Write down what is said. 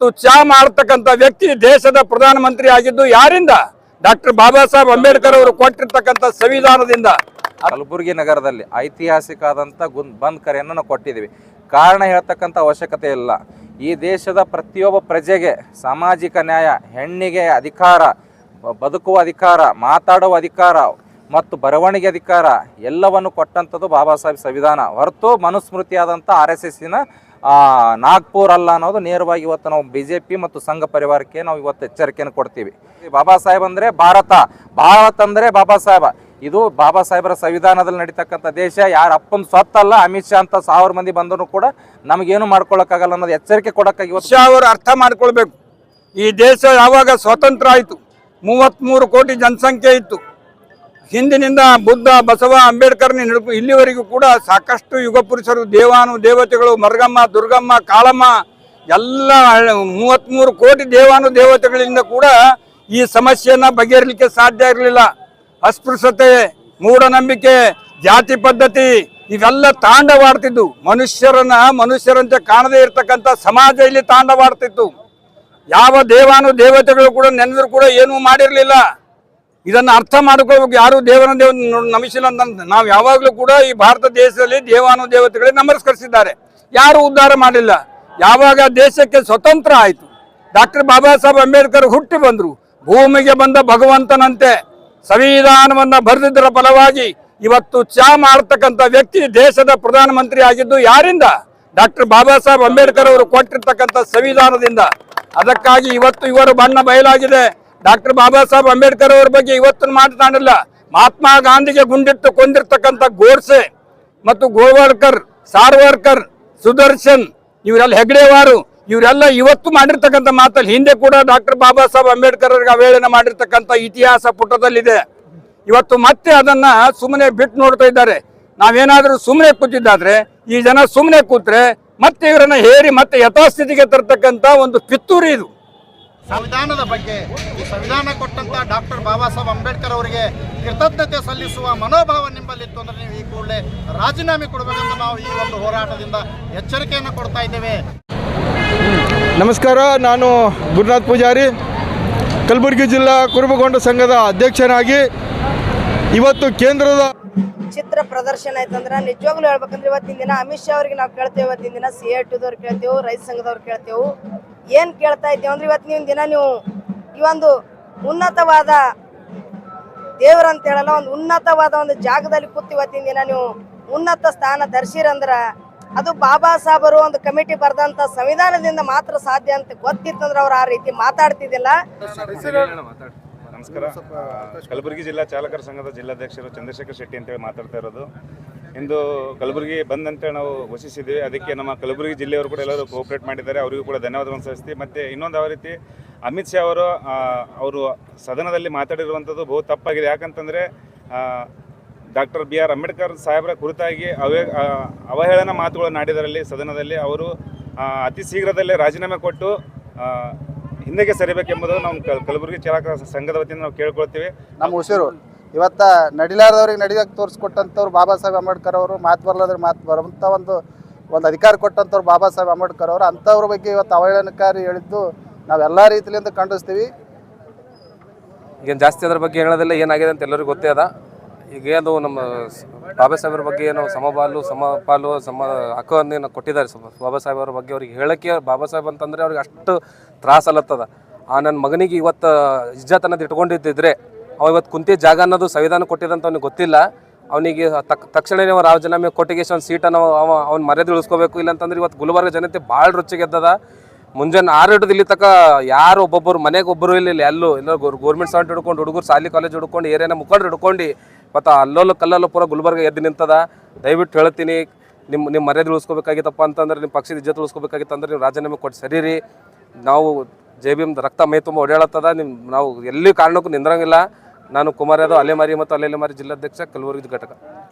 ತುಚ್ಛ ಮಾಡ್ತಕ್ಕಂಥ ವ್ಯಕ್ತಿ ದೇಶದ ಪ್ರಧಾನಮಂತ್ರಿ ಆಗಿದ್ದು ಯಾರಿಂದ? ಡಾಕ್ಟರ್ ಬಾಬಾ ಸಾಹೇಬ್ ಅಂಬೇಡ್ಕರ್ ಅವರು ಕೊಟ್ಟಿರ್ತಕ್ಕಂಥ ಸಂವಿಧಾನದಿಂದ. ಕಲಬುರಗಿ ನಗರದಲ್ಲಿ ಐತಿಹಾಸಿಕ ಆದಂಥ ಗುಂದ್ ಬಂದ್ ಕರೆಯನ್ನು ನಾವು ಕೊಟ್ಟಿದ್ದೀವಿ. ಕಾರಣ ಹೇಳ್ತಕ್ಕಂಥ ಅವಶ್ಯಕತೆ ಇಲ್ಲ. ಈ ದೇಶದ ಪ್ರತಿಯೊಬ್ಬ ಪ್ರಜೆಗೆ ಸಾಮಾಜಿಕ ನ್ಯಾಯ, ಹೆಣ್ಣಿಗೆ ಅಧಿಕಾರ ಬದುಕುವ ಅಧಿಕಾರ, ಮಾತಾಡುವ ಅಧಿಕಾರ ಮತ್ತು ಬರವಣಿಗೆ ಅಧಿಕಾರ ಎಲ್ಲವನ್ನು ಕೊಟ್ಟಂಥದ್ದು ಬಾಬಾ ಸಾಹೇಬ್ ಸಂವಿಧಾನ. ಹೊರತು ಮನುಸ್ಮೃತಿಯಾದಂಥ ಆರ್ ಎಸ್ ಎಸ್ಸಿನ ನಾಗ್ಪುರ್ ಅಲ್ಲ ಅನ್ನೋದು ನೇರವಾಗಿ ಇವತ್ತು ನಾವು ಬಿ ಮತ್ತು ಸಂಘ ಪರಿವಾರಕ್ಕೆ ನಾವು ಇವತ್ತು ಎಚ್ಚರಿಕೆಯನ್ನು ಕೊಡ್ತೀವಿ. ಬಾಬಾ ಸಾಹೇಬ್ ಅಂದರೆ ಭಾರತ. ಭಾರತ ಅಂದರೆ ಬಾಬಾ ಸಾಹೇಬ. ಇದು ಬಾಬಾ ಸಾಹೇಬರ ಸಂವಿಧಾನದಲ್ಲಿ ನಡೀತಕ್ಕಂಥ ದೇಶ. ಯಾರ ಅಪ್ಪನ ಸ್ವತ್ತಲ್ಲ, ಅಮಿತ್ ಶಾ ಅಂತ ಸಾವಿರ ಮಂದಿ ಬಂದರೂ ಕೂಡ ನಮಗೇನು ಮಾಡ್ಕೊಳಕ್ಕಾಗಲ್ಲ ಅನ್ನೋದು ಎಚ್ಚರಿಕೆ ಕೊಡೋಕ್ಕಾಗಿ ವರ್ಷ ಅವರು ಅರ್ಥ ಮಾಡ್ಕೊಳ್ಬೇಕು. ಈ ದೇಶ ಯಾವಾಗ ಸ್ವತಂತ್ರ ಆಯಿತು? ಮೂವತ್ತ್ಮೂರು ಕೋಟಿ ಜನಸಂಖ್ಯೆ ಇತ್ತು. ಹಿಂದಿನಿಂದ ಬುದ್ಧ, ಬಸವ ಅಂಬೇಡ್ಕರ್ ಇಲ್ಲಿವರೆಗೂ ಕೂಡ ಸಾಕಷ್ಟು ಯುಗ ಪುರುಷರು, ದೇವಾನು, ದೇವತೆಗಳು, ಮರಗಮ್ಮ, ದುರ್ಗಮ್ಮ, ಕಾಳಮ್ಮ, ಎಲ್ಲ ಮೂವತ್ತ್ಮೂರು ಕೋಟಿ ದೇವಾನು, ದೇವತೆಗಳಿಂದ ಕೂಡ ಈ ಸಮಸ್ಯೆಯನ್ನು ಬಗೆಹರಿಲಿಕ್ಕೆ ಸಾಧ್ಯ ಇರಲಿಲ್ಲ. ಅಸ್ಪೃಶ್ಯತೆ, ಮೂಢನಂಬಿಕೆ, ಜಾತಿ ಪದ್ಧತಿ ಇವೆಲ್ಲ ತಾಂಡವಾಡ್ತಿದ್ದು. ಮನುಷ್ಯರನ್ನ ಮನುಷ್ಯರಂತೆ ಕಾಣದೇ ಇರತಕ್ಕಂಥ ಸಮಾಜ ಇಲ್ಲಿ ತಾಂಡವಾಡ್ತಿತ್ತು. ಯಾವ ದೇವಾನು, ದೇವತೆಗಳು ಕೂಡ ನೆನೆದ್ರು ಕೂಡ ಏನೂ ಮಾಡಿರಲಿಲ್ಲ. ಇದನ್ನು ಅರ್ಥ ಮಾಡ್ಕೋಬೇಕು. ಯಾರು ದೇವನ ದೇವ ನಮಿಸಿಲ್ಲ ಅಂತ ನಾವು ಯಾವಾಗಲೂ ಕೂಡ ಈ ಭಾರತ ದೇಶದಲ್ಲಿ ದೇವಾನು ದೇವತೆಗಳಿಗೆ ನಮಸ್ಕರಿಸಿದ್ದಾರೆ. ಯಾರು ಉದ್ಧಾರ ಮಾಡಿಲ್ಲ. ಯಾವಾಗ ದೇಶಕ್ಕೆ ಸ್ವತಂತ್ರ ಆಯಿತು. ಡಾಕ್ಟರ್ ಬಾಬಾ ಸಾಹೇಬ್ ಅಂಬೇಡ್ಕರ್ ಹುಟ್ಟಿ ಬಂದರು. ಭೂಮಿಗೆ ಬಂದ ಭಗವಂತನಂತೆ ಸಂವಿಧಾನವನ್ನ ಬರೆದಿದ್ದರ ಫಲವಾಗಿ ಇವತ್ತು ಚಾ ಮಾಡ್ತಕ್ಕಂಥ ವ್ಯಕ್ತಿ ದೇಶದ ಪ್ರಧಾನಮಂತ್ರಿ ಆಗಿದ್ದು ಯಾರಿಂದ? ಡಾಕ್ಟರ್ ಬಾಬಾ ಸಾಹೇಬ್ ಅಂಬೇಡ್ಕರ್ ಅವರು ಕೊಟ್ಟಿರ್ತಕ್ಕಂಥ ಸಂವಿಧಾನದಿಂದ. ಅದಕ್ಕಾಗಿ ಇವತ್ತು ಇವರು ಬಣ್ಣ ಬಯಲಾಗಿದೆ. ಡಾಕ್ಟರ್ ಬಾಬಾ ಸಾಹೇಬ್ ಅಂಬೇಡ್ಕರ್ ಅವ್ರ ಬಗ್ಗೆ ಇವತ್ತು ಮಾತನಾಡಲ್ಲ. ಮಹಾತ್ಮ ಗಾಂಧಿಗೆ ಗುಂಡಿಟ್ಟು ಕೊಂದಿರ್ತಕ್ಕಂಥ ಗೋಡ್ಸೆ ಮತ್ತು ಗೋವಾಡ್ಕರ್ ಸಾರ್ವರ್ಕರ್ ಸುದರ್ಶನ್, ಇವರೆಲ್ಲ ಹೆಗ್ಡೆವಾರು, ಇವರೆಲ್ಲ ಇವತ್ತು ಮಾಡಿರ್ತಕ್ಕಂಥ ಮಾತಲ್ಲಿ ಹಿಂದೆ ಕೂಡ ಡಾಕ್ಟರ್ ಬಾಬಾ ಸಾಹೇಬ್ ಅಂಬೇಡ್ಕರ್ ಅವರಿಗೆ ಅವೇಳನ ಮಾಡಿರ್ತಕ್ಕಂಥ ಇತಿಹಾಸ ಪುಟದಲ್ಲಿದೆ. ಇವತ್ತು ಮತ್ತೆ ಅದನ್ನ ಸುಮ್ಮನೆ ಬಿಟ್ಟು ನೋಡ್ತಾ ಇದ್ದಾರೆ. ನಾವೇನಾದರೂ ಸುಮ್ಮನೆ ಕೂತಿದ್ದಾದ್ರೆ, ಈ ಜನ ಸುಮ್ಮನೆ ಕೂತ್ರೆ ಮತ್ತೆ ಇವರನ್ನ ಹೇರಿ ಮತ್ತೆ ಯಥಾಸ್ಥಿತಿಗೆ ತರ್ತಕ್ಕಂಥ ಒಂದು ಪಿತ್ತೂರಿ ಇದು. ಸಂವಿಧಾನದ ಬಗ್ಗೆ, ಈ ಸಂವಿಧಾನ ಕೊಟ್ಟಂತ ಡಾಕ್ಟರ್ ಬಾಬಾ ಸಾಹೇಬ್ ಅಂಬೇಡ್ಕರ್ ಅವರಿಗೆ ಕೃತಜ್ಞತೆ ಸಲ್ಲಿಸುವ ಮನೋಭಾವ ನಿಮ್ಮಲ್ಲಿತ್ತು ಅಂದ್ರೆ ನೀವು ಈ ಕೂಡಲೇ ರಾಜೀನಾಮೆ ಕೊಡಬೇಕಂತ ನಾವು ಈ ಒಂದು ಹೋರಾಟದಿಂದ ಎಚ್ಚರಿಕೆಯನ್ನು ಕೊಡ್ತಾ ಇದ್ದೇವೆ. ನಮಸ್ಕಾರ, ನಾನು ಗುರುನಾಥ್ ಪೂಜಾರಿ, ಕಲಬುರಗಿ ಜಿಲ್ಲಾ ಕುರುಬಗೊಂಡ ಸಂಘದ ಅಧ್ಯಕ್ಷನಾಗಿ ಇವತ್ತು ಕೇಂದ್ರದ ಚಿತ್ರ ಪ್ರದರ್ಶನ ಆಯ್ತಂದ್ರೆ ನಿಜವಾಗ್ಲೂ ಹೇಳ್ಬೇಕಂದ್ರೆ ಇವತ್ತಿನ ದಿನ ಅಮಿತ್ ಶಾ ಅವ್ರಿಗೆ ನಾವು ಕೇಳ್ತೇವೆ, ಇವತ್ತಿನ ದಿನ ಸಿ ಎ ಟಿದವ್ರು ಕೇಳ್ತೇವೆ, ರೈತ ಸಂಘದವ್ರು ಕೇಳ್ತೇವೆ. ಏನು ಕೇಳ್ತಾ ಇದ್ದೇವೆ ಅಂದ್ರೆ ಇವತ್ತಿನ ದಿನ ನೀವು ಈ ಒಂದು ಉನ್ನತವಾದ ದೇವರಂತ ಹೇಳಲ್ಲ, ಒಂದು ಉನ್ನತವಾದ ಒಂದು ಜಾಗದಲ್ಲಿ ಕೂತು ಇವತ್ತಿನ ದಿನ ನೀವು ಉನ್ನತ ಸ್ಥಾನ ಧರಿಸಿರಂದ್ರೆ ಅದು ಬಾಬಾ ಸಾಹೇಬರು ಒಂದು ಕಮಿಟಿ ಬರೆದಂತ ಸಂವಿಧಾನದಿಂದ ಮಾತ್ರ ಸಾಧ್ಯ ಅಂತ ಗೊತ್ತಿತ್ತಂದ್ರೆ ಅವ್ರು ಆ ರೀತಿ ಮಾತಾಡ್ತಿದ್ದಿಲ್ಲ. ನಮಸ್ಕಾರ. ಕಲಬುರಗಿ ಜಿಲ್ಲಾ ಚಾಲಕರ ಸಂಘದ ಜಿಲ್ಲಾಧ್ಯಕ್ಷರು ಚಂದ್ರಶೇಖರ್ ಶೆಟ್ಟಿ ಅಂತೇಳಿ ಮಾತಾಡ್ತಾ ಇರೋದು ಇಂದು ಕಲಬುರಗಿ ಬಂದ್ ಅಂತೇಳಿ ನಾವು ಘೋಷಿಸಿದ್ವಿ ಅದಕ್ಕೆ ನಮ್ಮ ಕಲಬುರಗಿ ಜಿಲ್ಲೆಯವರು ಕೂಡ ಎಲ್ಲರೂ ಕೋಆಪರೇಟ್ ಮಾಡಿದ್ದಾರೆ. ಅವರಿಗೂ ಕೂಡ ಧನ್ಯವಾದಗಳನ್ನು ಸಲ್ಲಿಸ್ತೀವಿ. ಮತ್ತು ಇನ್ನೊಂದು ಯಾವ ರೀತಿ ಅಮಿತ್ ಶಾ ಅವರು ಅವರು ಸದನದಲ್ಲಿ ಮಾತಾಡಿರುವಂಥದ್ದು ಬಹು ತಪ್ಪಾಗಿದೆ. ಯಾಕಂತಂದರೆ ಡಾಕ್ಟರ್ ಬಿ ಆರ್ ಅಂಬೇಡ್ಕರ್ ಸಾಹೇಬರ ಕುರಿತಾಗಿ ಅವೇ ಅವಹೇಳನ ಮಾತುಗಳನ್ನು ಆಡಿದರಲ್ಲಿ ಸದನದಲ್ಲಿ ಅವರು ಅತಿ ಶೀಘ್ರದಲ್ಲೇ ರಾಜೀನಾಮೆ ಕೊಟ್ಟು ಹಿಂದೆಗೆ ಸರಿಬೇಕೆಂಬುದು ನಾವು ಕಲ್- ಕಲಬುರಗಿ ಚಾಲಕ ಸಂಘದ ವತಿಯಿಂದ ನಾವು ಕೇಳ್ಕೊಳ್ತೀವಿ. ನಮ್ಮ ಉಸಿರು ಇವತ್ತ ನಡಿಲಾರದವ್ರಿಗೆ ನಡಿಯಕ್ಕೆ ತೋರಿಸ್ಕೊಟ್ಟಂಥವ್ರು ಬಾಬಾ ಸಾಹೇಬ್ ಅಂಬೇಡ್ಕರ್ ಅವರು ಮಾತು ಬರಲಾದ್ರೆ ಮಾತು ಬರುವಂಥ ಒಂದು ಒಂದು ಅಧಿಕಾರ ಕೊಟ್ಟಂಥವ್ರು ಬಾಬಾ ಸಾಹೇಬ್ ಅಂಬೇಡ್ಕರ್ ಅವರು ಅಂಥವ್ರ ಬಗ್ಗೆ ಇವತ್ತು ಅವಹೇಳನಕಾರಿ ಹೇಳಿದ್ದು ನಾವೆಲ್ಲ ರೀತಿಯಿಂದ ಖಂಡಿಸ್ತೀವಿ. ಈಗ ಜಾಸ್ತಿ ಅದ್ರ ಬಗ್ಗೆ ಹೇಳೋದಿಲ್ಲ ಏನಾಗಿದೆ ಅಂತ ಎಲ್ಲರಿಗೂ ಗೊತ್ತೇ ಅದ. ಈಗ ಏನು ನಮ್ಮ ಬಾಬಾ ಸಾಹೇಬ್ರ ಬಗ್ಗೆ ಏನು ಸಮಬಾಲು ಸಮಪಾಲು ಸಮ ಹಕ್ಕನ್ನು ಕೊಟ್ಟಿದ್ದಾರೆ. ಬಾಬಾ ಸಾಹೇಬ್ ಅವ್ರ ಬಗ್ಗೆ ಅವ್ರಿಗೆ ಹೇಳಕ್ಕೆ ಬಾಬಾ ಸಾಹೇಬ್ ಅಂತಂದ್ರೆ ಅವ್ರಿಗೆ ಅಷ್ಟು ತ್ರಾಸ ಅಲ್ಲತ್ತದ ಆ ನನ್ನ ಮಗನಿಗೆ ಇವತ್ತು ಇಜ್ಜತ್ ಅನ್ನೋದು ಇಟ್ಕೊಂಡಿದ್ದಿದ್ರೆ ಅವ ಇವತ್ತು ಕುಂತಿ ಜಾಗ ಅನ್ನೋದು ಸಂವಿಧಾನ ಕೊಟ್ಟಿದಂತ ಅವ್ನಿಗೆ ಗೊತ್ತಿಲ್ಲ. ಅವನಿಗೆ ತಕ್ ತಕ್ಷಣನೇ ಅವ ರಾಜೀನಾಮೆ ಕೊಟ್ಟಿಗೆ ಒಂದು ಸೀಟನ್ನು ಅವ ಅವ್ನ ಮರ್ಯಾದೆ ಉಳಿಸ್ಕೋಬೇಕು. ಇಲ್ಲಾಂತಂದ್ರೆ ಇವತ್ತು ಗುಲ್ಬರ್ಗ ಜನತೆ ಭಾಳ ರುಚಿಗೆದ್ದದ ಮುಂಜಾನೆ ಆರು ಹಿಡಿದು ಇಲ್ಲಿ ಯಾರು ಒಬ್ಬೊಬ್ಬರು ಮನೆಗೆ ಒಬ್ಬರು ಇಲ್ಲ ಇಲ್ಲಿ ಎಲ್ಲೂ ಇಲ್ಲ ಗೌರ್ಮೆಂಟ್ ಸಾಂಟ್ ಹಿಡ್ಕೊಂಡು ಹುಡುಗರು ಸಾಲಿ ಕಾಲೇಜ್ ಹಿಡ್ಕೊಂಡು ಏರಿಯಾನ ಮುಖಂಡ್ರು ಹಿಡ್ಕೊಂಡು ಮತ್ತು ಅಲ್ಲೋಲ್ಲ ಕಲ್ಲಲ್ಲೂ ಪೂರ ಗುಲ್ಬರ್ಗ ಎದ್ದು ನಿಂತದ. ದಯವಿಟ್ಟು ಹೇಳ್ತೀನಿ ನಿಮ್ಮ ನಿಮ್ಮ ಮರ್ಯಾದೆ ಉಳಿಸ್ಕೋಬೇಕಾಗಿತ್ತಪ್ಪ ಅಂತಂದ್ರೆ ನಿಮ್ಮ ಪಕ್ಷದ ಇಜ್ಜತ್ ಉಳಿಸ್ಕೋಬೇಕಾಗಿತ್ತಂದ್ರೆ ನೀವು ರಾಜೀನಾಮೆ ಕೊಟ್ಟು ಸರಿರಿ. ನಾವು ಜೆ ಬಿ ಎಂ ರಕ್ತ ಮೈ ತುಂಬ ಓಡಾಡತ್ತದ ನಿಮ್ಮ ನಾವು ಎಲ್ಲಿ ಕಾರಣಕ್ಕೂ ನಿಂದ್ರಂಗಿಲ್ಲ. ನಾನು ಕುಮಾರ್ ಯಾದವ್, ಅಲೆಮಾರಿ ಮತ್ತು ಅಲೆಮಾರಿ ಜಿಲ್ಲಾಧ್ಯಕ್ಷ ಕಲಬುರಗಿ ಘಟಕ.